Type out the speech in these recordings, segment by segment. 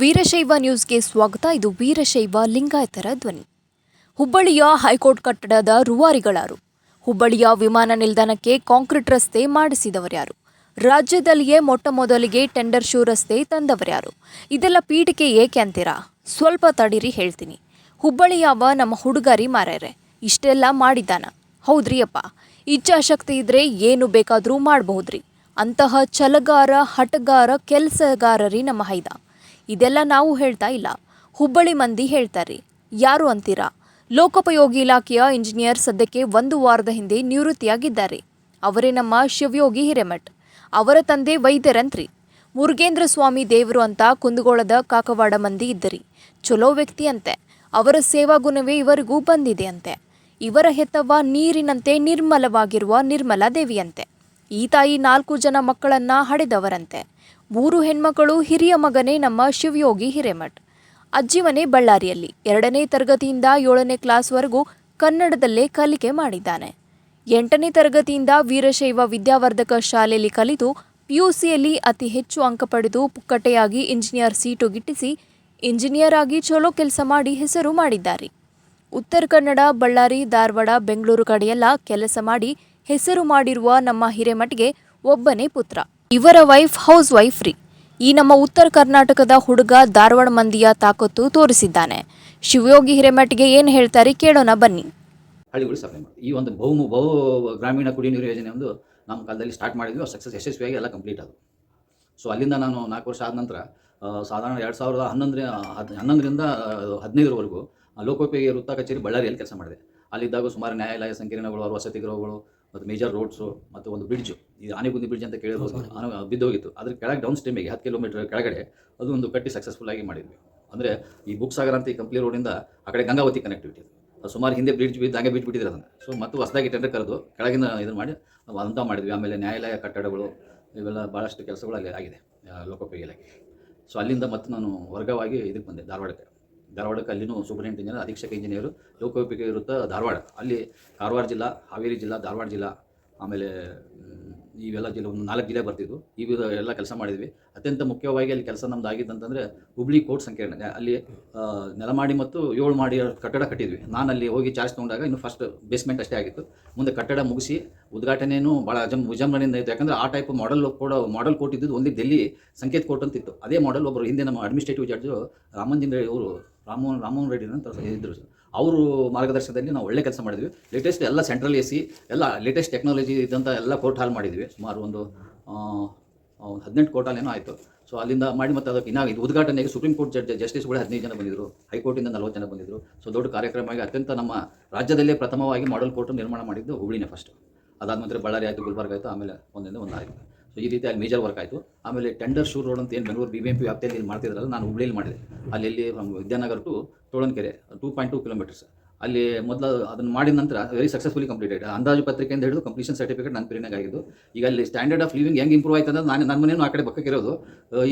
ವೀರಶೈವ ನ್ಯೂಸ್ಗೆ ಸ್ವಾಗತ. ಇದು ವೀರಶೈವ ಲಿಂಗಾಯತರ ಧ್ವನಿ. ಹುಬ್ಬಳ್ಳಿಯ ಹೈಕೋರ್ಟ್ ಕಟ್ಟಡದ ರೂವಾರಿಗಳಾರು. ಹುಬ್ಬಳ್ಳಿಯ ವಿಮಾನ ನಿಲ್ದಾಣಕ್ಕೆ ಕಾಂಕ್ರೀಟ್ ರಸ್ತೆ ಮಾಡಿಸಿದವರ್ಯಾರು ರಾಜ್ಯದಲ್ಲಿಯೇ ಮೊಟ್ಟ ಮೊದಲಿಗೆ ಟೆಂಡರ್ ಶೂ ರಸ್ತೆ ತಂದವರ್ಯಾರು? ಇದೆಲ್ಲ ಪೀಠಿಕೆ ಏಕೆ ಅಂತೀರಾ? ಸ್ವಲ್ಪ ತಡೀರಿ ಹೇಳ್ತೀನಿ. ಹುಬ್ಬಳ್ಳಿಯವ ನಮ್ಮ ಹುಡುಗರಿ ಮಾರ್ಯಾರೆ? ಇಷ್ಟೆಲ್ಲ ಮಾಡಿದ್ದಾನ. ಹೌದ್ರಿ ಅಪ್ಪ. ಇಚ್ಛಾಶಕ್ತಿ ಇದ್ರೆ ಏನು ಬೇಕಾದರೂ ಮಾಡಬಹುದ್ರಿ. ಅಂತಹ ಛಲಗಾರ ಹಟಗಾರ ಕೆಲಸಗಾರರಿ ನಮ್ಮ ಹೈದ. ಇದೆಲ್ಲ ನಾವು ಹೇಳ್ತಾ ಇಲ್ಲ. ಹುಬ್ಬಳ್ಳಿ ಮಂದಿ ಹೇಳ್ತಾರೆ. ಯಾರು ಅಂತೀರಾ? ಲೋಕೋಪಯೋಗಿ ಇಲಾಖೆಯ ಇಂಜಿನಿಯರ್ ಸದ್ಯಕ್ಕೆ ಒಂದು ವಾರದ ಹಿಂದೆ ನಿವೃತ್ತಿಯಾಗಿದ್ದಾರೆ. ಅವರೇ ನಮ್ಮ ಶಿವಯೋಗಿ ಹಿರೇಮಠ್. ಅವರ ತಂದೆ ವೈದ್ಯರಂತ್ರಿ. ಮುರುಗೇಂದ್ರ ಸ್ವಾಮಿ ದೇವರು ಅಂತ ಕುಂದಗೋಳದ ಕಾಕವಾಡ ಮಂದಿ ಇದ್ದರಿ. ಚಲೋ ವ್ಯಕ್ತಿ ಅಂತೆ. ಅವರ ಸೇವಾ ಗುಣವೇ ಇವರಿಗೂ ಬಂದಿದೆ ಅಂತೆ. ಇವರ ಹೆತ್ತವ್ವ ನೀರಿನಂತೆ ನಿರ್ಮಲವಾಗಿರುವ ನಿರ್ಮಲಾ ದೇವಿಯಂತೆ. ಈ ತಾಯಿ ನಾಲ್ಕು ಜನ ಮಕ್ಕಳನ್ನ ಹಡೆದವರಂತೆ. ಮೂರು ಹೆಣ್ಮಕ್ಕಳು ಹಿರಿಯ ಮಗನೇ ನಮ್ಮ ಶಿವಯೋಗಿ ಹಿರೇಮಠ್. ಅಜ್ಜಿ ಮನೆ ಬಳ್ಳಾರಿಯಲ್ಲಿ ಎರಡನೇ ತರಗತಿಯಿಂದ ಏಳನೇ ಕ್ಲಾಸ್ವರೆಗೂ ಕನ್ನಡದಲ್ಲೇ ಕಲಿಕೆ ಮಾಡಿದ್ದಾನೆ. ಎಂಟನೇ ತರಗತಿಯಿಂದ ವೀರಶೈವ ವಿದ್ಯಾವರ್ಧಕ ಶಾಲೆಯಲ್ಲಿ ಕಲಿತು ಪಿಯುಸಿಯಲ್ಲಿ ಅತಿ ಹೆಚ್ಚು ಅಂಕ ಪಡೆದು ಪುಕ್ಕಟೆಯಾಗಿ ಇಂಜಿನಿಯರ್ ಸೀಟು ಗಿಟ್ಟಿಸಿ ಇಂಜಿನಿಯರ್ ಆಗಿ ಚಲೋ ಕೆಲಸ ಮಾಡಿ ಹೆಸರು ಮಾಡಿದ್ದಾರೆ. ಉತ್ತರ ಕನ್ನಡ, ಬಳ್ಳಾರಿ, ಧಾರವಾಡ, ಬೆಂಗಳೂರು ಕಡೆಯೆಲ್ಲ ಕೆಲಸ ಮಾಡಿ ಹೆಸರು ಮಾಡಿರುವ ನಮ್ಮ ಹಿರೇಮಠ್ಗೆ ಒಬ್ಬನೇ ಪುತ್ರ. ಇವರ ವೈಫ್ ಹೌಸ್ ವೈಫ್ ರೀ. ಈ ನಮ್ಮ ಉತ್ತರ ಕರ್ನಾಟಕದ ಹುಡುಗ ಧಾರವಾಡ ಮಂದಿಯ ತಾಕತ್ತು ತೋರಿಸಿದ್ದಾನೆ. ಶಿವಯೋಗಿ ಹಿರೇಮಠಗೆ ಏನು ಹೇಳ್ತಾರೆ ಕೇಳೋಣ ಬನ್ನಿ. ಹಳ್ಳಿಗಳು ಸಪ್ಲೈ ಈ ಒಂದು ಬಹು ಬಹು ಗ್ರಾಮೀಣ ಕುಡಿಯ ನೀರು ಯೋಜನೆ ಒಂದು ನಮ್ಮ ಕಾಲದಲ್ಲಿ ಸ್ಟಾರ್ಟ್ ಮಾಡಿದ್ವಿ. ಸಕ್ಸಸ್ ಯಶಸ್ವಿಯಾಗಿ ಎಲ್ಲ ಕಂಪ್ಲೀಟ್ ಅದು ಸೊ ಅಲ್ಲಿಂದ ನಾನು ನಾಲ್ಕು ವರ್ಷ ಆದ ನಂತರ ಸಾಧಾರಣ ಎರಡು ಸಾವಿರದ ಹನ್ನೊಂದರ ಹನ್ನೊಂದರಿಂದ ಹದಿನೈದರವರೆಗೂ ಲೋಕೋಪಯೋಗಿ ವೃತ್ತ ಕಚೇರಿ ಬಳ್ಳಾರಿಯಲ್ಲಿ ಕೆಲಸ ಮಾಡಿದೆ. ಅಲ್ಲಿದ್ದಾಗ ಸುಮಾರು ನ್ಯಾಯಾಲಯ ಸಂಕೀರ್ಣಗಳು ವಸತಿ ಗೃಹಗಳು ಮತ್ತು ಮೇಜರ್ ರೋಡ್ಸು ಮತ್ತು ಒಂದು ಬ್ರಿಡ್ಜು ಇದು ಆನೆಗುಂದಿ ಬ್ರಿಡ್ಜ್ ಅಂತ ಕೇಳಿರ್ಬೋದು ಆನೆ ಬಿದ್ದೋಗಿತ್ತು. ಅದ್ರ ಕೆಳಗೆ ಡೌನ್ ಸ್ಟ್ರೀಮಿಗೆ ಹತ್ತು ಕಿಲೋಮೀಟರ್ ಕೆಳಗಡೆ ಅದು ಒಂದು ಕಟ್ಟಿ ಸಕ್ಸಸ್ಫುಲ್ ಆಗಿ ಮಾಡಿದ್ವಿ. ಅಂದರೆ ಈ ಬುಕ್ ಸಾಗರ ಅಂತ ಈ ಕಂಪ್ಲಿ ರೋಡಿಂದ ಆ ಕಡೆ ಗಂಗಾವತಿ ಕನೆಕ್ಟಿವಿಟಿ ಅದು. ಸುಮಾರು ಹಿಂದೆ ಬ್ರಿಡ್ಜ್ ಬಿದ್ದು ಹಂಗೆ ಬಿಟ್ಬಿಟ್ಟಿದ್ರು ಅದನ್ನು. ಸೊ ಮತ್ತು ಹೊಸದಾಗಿ ಟೆಂಡರ್ ಕರೆದು ಕೆಳಗಿನ ಇದನ್ನು ಮಾಡಿ ನಾವು ಅಂತ ಮಾಡಿದ್ವಿ. ಆಮೇಲೆ ನ್ಯಾಯಾಲಯ ಕಟ್ಟಡಗಳು ಇವೆಲ್ಲ ಭಾಳಷ್ಟು ಕೆಲಸಗಳು ಅಲ್ಲಿ ಆಗಿದೆ ಲೋಕೋಪಯೋಗಿ ಇಲಾಖೆ ಸೊ ಅಲ್ಲಿಂದ ಮತ್ತೆ ನಾನು ವರ್ಗವಾಗಿ ಇದಕ್ಕೆ ಬಂದೆ ಧಾರವಾಡಕ್ಕೆ. ಧಾರವಾಡಕ್ಕೆ ಅಲ್ಲಿನೂ ಸೂಪರಿಂಟ್ ಇಂಜಿನಿಯರ್ ಅಧೀಕ್ಷಕ ಇಂಜಿನಿಯರು ಲೋಕೋಪಯೋಗಿ ಇರುತ್ತೆ ಧಾರವಾಡ. ಅಲ್ಲಿ ಕಾರವಾರ ಜಿಲ್ಲಾ, ಹಾವೇರಿ ಜಿಲ್ಲಾ, ಧಾರವಾಡ ಜಿಲ್ಲಾ, ಆಮೇಲೆ ಇವೆಲ್ಲ ಜಿಲ್ಲೆ ಒಂದು ನಾಲ್ಕು ಜಿಲ್ಲೆ ಬರ್ತಿದ್ವು. ಈ ಎಲ್ಲ ಕೆಲಸ ಮಾಡಿದ್ವಿ. ಅತ್ಯಂತ ಮುಖ್ಯವಾಗಿ ಅಲ್ಲಿ ಕೆಲಸ ನಮ್ದು ಆಗಿದ್ದಂತಂದರೆ ಹುಬ್ಳಿ ಕೋರ್ಟ್ ಸಂಕೀರ್ಣ. ಅಲ್ಲಿ ನೆಲಮಾಡಿ ಮತ್ತು ಏಳು ಮಾಡಿ ಕಟ್ಟಡ ಕಟ್ಟಿದ್ವಿ. ನಾನು ಅಲ್ಲಿ ಹೋಗಿ ಚಾರ್ಜ್ ತೊಗೊಂಡಾಗ ಇನ್ನು ಫಸ್ಟ್ ಬೇಸ್ಮೆಂಟ್ ಅಷ್ಟೇ ಆಗಿತ್ತು. ಮುಂದೆ ಕಟ್ಟಡ ಮುಗಿಸಿ ಉದ್ಘಾಟನೆಯೂ ಭಾಳ ಜಮ್, ವಿಜೃಂಭಣೆಯಿಂದ ಇತ್ತು. ಯಾಕಂದರೆ ಆ ಟೈಪ್ ಮಾಡೆಲ್ ಕೂಡ ಮಾಡೆಲ್ ಕೋರ್ಟ್ ಇದ್ದಿದ್ದು ಒಂದು ಡೆಲ್ಲಿ ಸಂಕೇತ್ ಕೋರ್ಟ್ ಅಂತಿತ್ತು ಅದೇ ಮಾಡೆಲ್ ಒಬ್ಬರು ಹಿಂದೆ ನಮ್ಮ ಅಡ್ಮಿನಿಸ್ಟ್ರೇಟಿವ್ ಜಡ್ಜು ರಾಮನ್ ಜಿಂದ್ರೆ ರಾಮೋಹನ್ ರಾಮಮೋಹನ್ ರೆಡ್ಡಿ ಅಂತ ಇದ್ದರು ಅವರು ಮಾರ್ಗದರ್ಶನದಲ್ಲಿ ನಾವು ಒಳ್ಳೆ ಕೆಲಸ ಮಾಡಿದ್ವಿ. ಲೇಟೆಸ್ಟ್ ಎಲ್ಲ ಸೆಂಟ್ರಲ್ ಎ ಸಿ ಎಲ್ಲ ಲೇಟೆಸ್ಟ್ ಟೆಕ್ನಾಲಜಿ ಇದ್ದಂಥ ಎಲ್ಲ ಕೋರ್ಟ್ ಹಾಲ್ ಮಾಡಿದ್ವಿ. ಸುಮಾರು ಒಂದು ಹದಿನೆಂಟು ಕೋರ್ಟ್ ಹಾಲ್ ಏನೋ ಆಯಿತು. ಸೊ ಅಲ್ಲಿಂದ ಮಾಡಿ ಮತ್ತು ಅದಕ್ಕೆ ಇನ್ನೂ ಇದು ಉದ್ಘಾಟನೆಗೆ ಸುಪ್ರೀಂ ಕೋರ್ಟ್ ಜಡ್ಜ್ ಜಸ್ಟಿಸ್ಗಳು ಹದಿನೈದು ಜನ ಬಂದಿದ್ದರು ಹೈಕೋರ್ಟಿಂದ ನಲವತ್ತು ಜನ ಬಂದಿದ್ದರು ಸೊ ದೊಡ್ಡ ಕಾರ್ಯಕ್ರಮವಾಗಿ ಅತ್ಯಂತ ನಮ್ಮ ರಾಜ್ಯದಲ್ಲೇ ಪ್ರಥಮವಾಗಿ ಮಾಡಲ್ ಕೋರ್ಟ್ ನಿರ್ಮಾಣ ಮಾಡಿದ್ದು ಹುಬ್ಳಿನೇ ಫಸ್ಟ್ ಅದಾದ ನಂತರ ಬಳ್ಳಾರಿ ಆಯಿತು, ಗುಲ್ಬರ್ಗ ಆಯಿತು, ಆಮೇಲೆ ಒಂದಿಂದ ಒಂದು ಆಯಿತು ಸೊ ಈ ರೀತಿ ಅಲ್ಲಿ ಮೇಜರ್ ವರ್ಕ್ ಆಯಿತು. ಆಮೇಲೆ ಟೆಂಡರ್ ಶೂ ರೋಡ್ ಅಂತ ಏನು Bengaluru B B M P ವ್ಯಾಪ್ತಿಯಲ್ಲಿ ಇಲ್ಲಿ ಮಾಡ್ತಿದ್ರಲ್ಲ, ನಾನು ಹುಬ್ಳಿಯಲ್ಲಿ ಮಾಡಿದೆ. ಅಲ್ಲಿ Vidyanagar to Tolankere two point two kilometers ಅಲ್ಲಿ ಮೊದಲು ಅದನ್ನು ಮಾಡಿದ ನಂತರ ವೆರಿ ಸಕ್ಸಸ್ಫುಲಿ ಕಂಪ್ಲೀಟೆಡ್ ಅಂದಾಜು ಪತ್ರಿಕೆಯಿಂದ ಹಿಡಿದು ಕಂಪ್ಲೀಷನ್ ಸರ್ಟಿಫಿಕೇಟ್ ನನ್ನ ಪ್ರೇರಣೆ ಆಗಿದ್ದು. ಈಗ ಅಲ್ಲಿ ಸ್ಟ್ಯಾಂಡರ್ಡ್ ಆಫ್ ಲಿವಿಂಗ್ ಹೆಂಗೆ ಇಂಪ್ರೂವ್ ಆಯ್ತು ನಾನು ನನ್ನ ಮನೇನು ಆ ಕಡೆ ಪಕ್ಕಕ್ಕಿರೋದು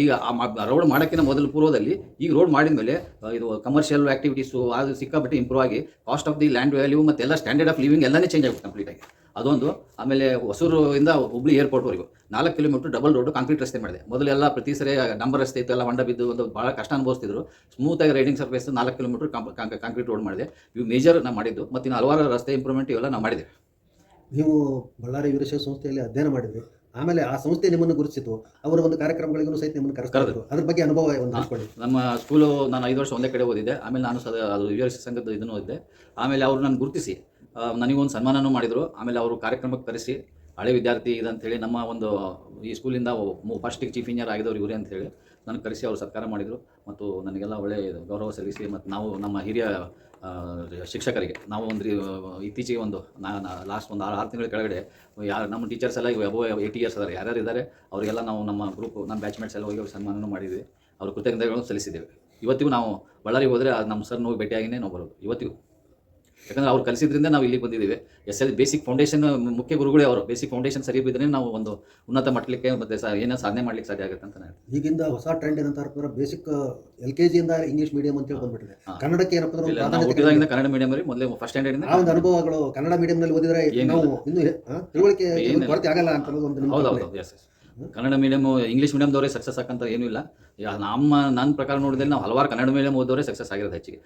ಈಗ ಆ ರೋಡ್ ಮಾಡೋಕ್ಕಿಂತ ಮೊದಲು ಪೂರ್ವದಲ್ಲಿ ಈಗ ರೋಡ್ ಮಾಡಿದ ಮೇಲೆ ಇದು ಕಮರ್ಷಿಯಲ್ ಆಕ್ಟಿವಿಟೀಸು ಅದು ಸಿಕ್ಕಾಪಟ್ಟೆ ಇಂಪ್ರೂವ್ ಆಗಿ cost of the land value ಮತ್ತು ಎಲ್ಲ ಸ್ಟ್ಯಾಂಡರ್ಡ್ ಆಫ್ ಲಿವಿಂಗ್ ಎಲ್ಲನೇ ಚೇಂಜ್ ಆಗುತ್ತೆ ಕಂಪ್ಲೀಟ್ ಆಗಿ. ಅದೊಂದು ಆಮೇಲೆ ಹೊಸೂರಿಂದ ಹುಬ್ಳಿ ಏರ್ಪೋರ್ಟ್ವರೆಗೂ ನಾಲ್ಕು ಕಿಲೋಮೀಟರ್ ಡಬಲ್ ರೋಡ್ ಕಾಂಕ್ರೀಟ್ ರಸ್ತೆ ಮಾಡಿದೆ. ಮೊದಲೆಲ್ಲ ಪ್ರತಿ ಸರಿ ಡಂಬರ್ ರಸ್ತೆ ಇತ್ತು ಎಲ್ಲ ಹೊಂಡ ಬಿದ್ದು ಒಂದು ಭಾಳ ಕಷ್ಟ ಅನುಭವಿಸ್ತಿದ್ರು. ಸ್ಮೂತಾಗಿ ರೈಡಿಂಗ್ ಸರ್ಫೇಸ್ ನಾಲ್ಕು ಕಿಲೋಮೀಟರ್ ಕಾಂಕ್ರೀಟ್ ರೋಡ್ ಮಾಡಿದೆ. ಇವು ಮೇಜರ್ ನಾವು ಮಾಡಿದ್ದು. ಮತ್ತು ಇನ್ನು ಹಲವಾರು ರಸ್ತೆ ಇಂಪ್ರೂವ್ಮೆಂಟ್ ಇವೆಲ್ಲ ನಾವು ಮಾಡಿದೆ ನೀವು ಬಳ್ಳಾರಿ ವೀರಶೈವ ಸಂಸ್ಥೆಯಲ್ಲಿ ಅಧ್ಯಯನ ಮಾಡಿದ್ರಿ. ಆಮೇಲೆ ಆ ಸಂಸ್ಥೆ ನಿಮ್ಮನ್ನು ಗುರುತಿಸಿತು. ಅವರ ಒಂದು ಕಾರ್ಯಕ್ರಮಗಳಿಗೂ ಸಹಿತ ನಿಮ್ಮನ್ನು ಕರೆಸ್ತಾರೆ ಅದ್ರ ಬಗ್ಗೆ ಅನುಭವ ಒಂದು ಹಂಚ್ಕೊಳ್ಳಿ. ನಮ್ಮ ಸ್ಕೂಲು ನಾನು ಐದು ವರ್ಷ ಒಂದೇ ಕಡೆ ಓದಿದ್ದೆ. ಆಮೇಲೆ ನಾನು ಸದ ಅದು ಸಂಘದ ಇದನ್ನು ಓದಿದ್ದೆ. ಆಮೇಲೆ ಅವರು ನಾನು ಗುರುತಿಸಿ. ನನಗೊಂದು ಸನ್ಮಾನನೂ ಮಾಡಿದರು. ಆಮೇಲೆ ಅವರು ಕಾರ್ಯಕ್ರಮಕ್ಕೆ ಕರೆಸಿ, ಹಳೆ ವಿದ್ಯಾರ್ಥಿ ಇದಂತೇಳಿ ನಮ್ಮ ಒಂದು ಈ ಸ್ಕೂಲಿಂದ ಫಸ್ಟಿಗೆ ಚೀಫ್ ಇಂಜಿನಿಯರ್ ಆಗಿದವರು ಇವರೇ ಅಂತೇಳಿ ನನಗೆ ಕರೆಸಿ ಅವರು ಸತ್ಕಾರ ಮಾಡಿದರು. ಮತ್ತು ನನಗೆಲ್ಲ ಒಳ್ಳೆಯ ಗೌರವ ಸಲ್ಲಿಸಿ ಮತ್ತು ನಾವು ನಮ್ಮ ಹಿರಿಯ ಶಿಕ್ಷಕರಿಗೆ, ನಾವು ಒಂದು ಇತ್ತೀಚೆಗೆ ಒಂದು ಲಾಸ್ಟ್ ಒಂದು ಆರು ಆರು ತಿಂಗಳ ಕೆಳಗಡೆ ಯಾರು, ನಮ್ಮ ಟೀಚರ್ಸ್ ಎಲ್ಲ ಅಬೋ ಏಯ್ಟಿ ಇಯರ್ಸ್ ಅದಾರೆ, ಯಾರ್ಯಾರು ಇದ್ದಾರೆ, ಅವರಿಗೆಲ್ಲ ನಾವು ನಮ್ಮ ಗ್ರೂಪ್ ನಮ್ಮ ಬ್ಯಾಚ್ಮೇಟ್ಸ್ ಎಲ್ಲ ಹೋಗಿ ಅವ್ರಿಗೆ ಸನ್ಮಾನನೂ ಮಾಡಿದ್ವಿ. ಅವ್ರ ಕೃತಜ್ಞತೆಗಳನ್ನು ಸಲ್ಲಿಸಿದ್ದೇವೆ. ಇವತ್ತಿಗೂ ನಾವು ಬಳ್ಳಾರಿಗೆ ಹೋದರೆ ನಮ್ಮ ಸರ್ ಹೋಗಿ ಭೇಟಿಯಾಗಿನೇ ನಾವು ಬರೋದು, ಇವತ್ತಿಗೂ. ಯಾಕಂದ್ರೆ ಅವ್ರು ಕಲಿಸಿದ್ರಿಂದ ನಾವು ಇಲ್ಲಿ ಬಂದಿದ್ದೀವಿ. ಎಸ್ ಎಲ್ ಬೇಸಿಕ್ ಫೌಂಡೇಶನ್ ಮುಖ್ಯ ಗುರುಗಳೇ ಅವರು. ಬೇಸಿಕ್ ಫೌಂಡೇಶನ್ ಸರಿ ಬಿದ್ದರೆ ನಾವು ಒಂದು ಉನ್ನತ ಮಟ್ಟಕ್ಕೆ ಮತ್ತೆ ಸ ಏನೋ ಸಾಧನೆ ಮಾಡ್ಲಿಕ್ಕೆ ಸಾಧ್ಯ ಆಗುತ್ತೆ ಅಂತ ನಾನು. ಈಗಿಂದ ಹೊಸ ಟ್ರೆಂಡ್ ಏನಂತ ಹೇಳ್ತಾರೆ ಬೇಸಿಕ್ ಎಲ್ ಕೆ ಜಿಯಿಂದ ಇಂಗ್ಲಿಷ್ ಮೀಡಿಯಂ ಅಂತ ಬಂದ್ಬಿಟ್ಟಿದೆ ಕನ್ನಡಕ್ಕೆ ಏನಪ್ಪ ಕನ್ನಡ ಮೀಡಿಯಂ ಮೊದಲೇ ಫಸ್ಟ್ ಸ್ಟ್ಯಾಂಡರ್ಡಿಂದ ಆ ಒಂದು ಅನುಭವಗಳು ಕನ್ನಡ ಮೀಡಿಯಂನಲ್ಲಿ ಓದಿದ್ರೆ. ನಾವು ಇನ್ನು ತಿಳುವಳಿಕೆ ಕೊರತೆ ಆಗಲ್ಲ ಅಂತ ಒಂದು ಹೌದು ಎಸ್ ಕನ್ನಡ ಮೀಡಿಯಮ್ ಇಂಗ್ಲೀಷ್ ಮೀಡಿಯಮ್ದವರೇ ಸಕ್ಸಸ್ ಆಗಂತ ಏನೂ ಇಲ್ಲ ನಮ್ಮ ನನ್ನ ಪ್ರಕಾರ ನೋಡಿದ್ರೆ ನಾವು ಹಲವಾರು ಕನ್ನಡ ಮೀಡಿಯಂ ಓದೋರೇ ಸಕ್ಸಸ್ ಆಗಿರೋದು ಹೆಚ್ಚಿಗೆ.